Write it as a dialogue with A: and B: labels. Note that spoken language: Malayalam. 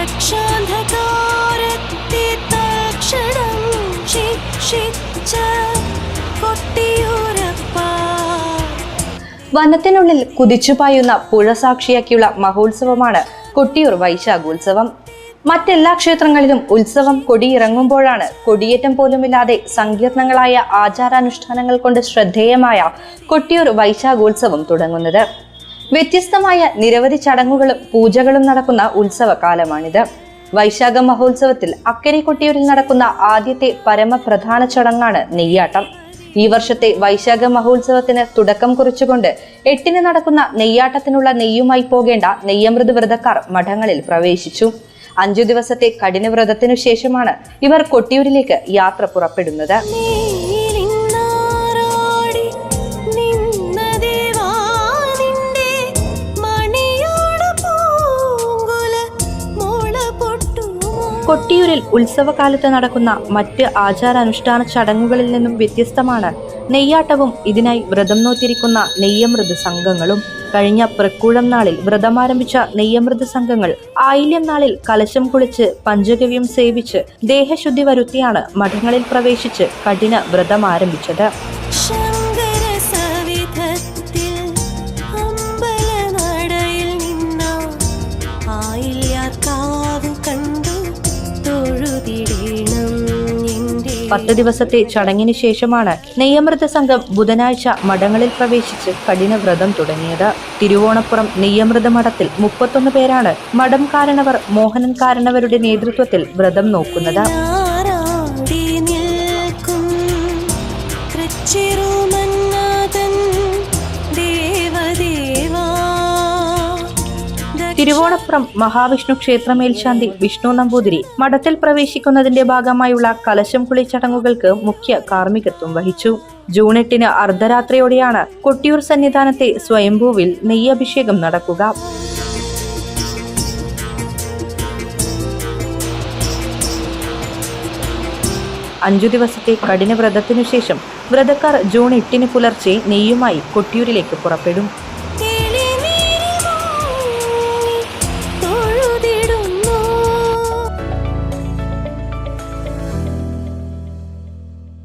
A: രക്ഷാന്ധകാരത്തെ തക്ഷണം ശിക്ഷിച്ച
B: വനത്തിനുള്ളിൽ കുതിച്ചുപായുന്ന പുഴ സാക്ഷിയാക്കിയുള്ള മഹോത്സവമാണ് കൊട്ടിയൂർ വൈശാഖോത്സവം. മറ്റെല്ലാ ക്ഷേത്രങ്ങളിലും ഉത്സവം കൊടിയിറങ്ങുമ്പോഴാണ് കൊടിയേറ്റം പോലുമില്ലാതെ സങ്കീർണങ്ങളായ ആചാരാനുഷ്ഠാനങ്ങൾ കൊണ്ട് ശ്രദ്ധേയമായ കൊട്ടിയൂർ വൈശാഖോത്സവം തുടങ്ങുന്നത്. വ്യത്യസ്തമായ നിരവധി ചടങ്ങുകളും പൂജകളും നടക്കുന്ന ഉത്സവകാലമാണിത്. വൈശാഖ മഹോത്സവത്തിൽ അക്കരെ കൊട്ടിയൂരിൽ നടക്കുന്ന ആദ്യത്തെ പരമപ്രധാന ചടങ്ങാണ് നെയ്യാട്ടം. ഈ വർഷത്തെ വൈശാഖ മഹോത്സവത്തിന് തുടക്കം കുറിച്ചുകൊണ്ട് എട്ടിന് നടക്കുന്ന നെയ്യാട്ടത്തിനുള്ള നെയ്യുമായി പോകേണ്ട നെയ്യമൃത് വ്രതക്കാർ മഠങ്ങളിൽ പ്രവേശിച്ചു. അഞ്ചു ദിവസത്തെ കഠിന വ്രതത്തിനു ശേഷമാണ് ഇവർ കൊട്ടിയൂരിലേക്ക് യാത്ര പുറപ്പെടുന്നത്. കൊട്ടിയൂരിൽ ഉത്സവകാലത്ത് നടക്കുന്ന മറ്റ് ആചാരാനുഷ്ഠാന ചടങ്ങുകളിൽ നിന്നും വ്യത്യസ്തമാണ് നെയ്യാട്ടവും. ഇതിനായി വ്രതം നോറ്റിരിക്കുന്ന നെയ്യമൃത് സംഘങ്ങളും കഴിഞ്ഞ പ്രക്കൂഴം നാളിൽ വ്രതമാരംഭിച്ച നെയ്യമൃത് സംഘങ്ങൾ ആയില്യം നാളിൽ കലശം കുളിച്ച് പഞ്ചഗവ്യം സേവിച്ച് ദേഹശുദ്ധി വരുത്തിയാണ് മഠങ്ങളിൽ പ്രവേശിച്ച് കഠിന വ്രതം പത്ത് ദിവസത്തെ ചടങ്ങിന് ശേഷമാണ് നെയ്യമൃത സംഘം ബുധനാഴ്ച മഠങ്ങളിൽ പ്രവേശിച്ച് കഠിന വ്രതം തുടങ്ങിയത്. തിരുവോണപ്പുറം നെയ്യമൃത മഠത്തിൽ മുപ്പത്തൊന്ന് പേരാണ് മഠം കാരണവർ മോഹനൻ കാരണവരുടെ നേതൃത്വത്തിൽ വ്രതം നോക്കുന്നത്. തിരുവോണപ്പുറം മഹാവിഷ്ണു ക്ഷേത്ര മേൽശാന്തി വിഷ്ണു നമ്പൂതിരി മഠത്തിൽ പ്രവേശിക്കുന്നതിന്റെ ഭാഗമായുള്ള കലശം കുളി ചടങ്ങുകൾക്ക് മുഖ്യ കാർമ്മികത്വം വഹിച്ചു. ജൂൺ എട്ടിന് അർദ്ധരാത്രിയോടെയാണ് കൊട്ടിയൂർ സന്നിധാനത്തെ സ്വയംഭൂവിൽ നെയ്യഭിഷേകം നടക്കുക. അഞ്ചു ദിവസത്തെ കഠിന വ്രതത്തിനു ശേഷം വ്രതക്കാർ ജൂൺ എട്ടിന് പുലർച്ചെ നെയ്യുമായി കൊട്ടിയൂരിലേക്ക് പുറപ്പെടും.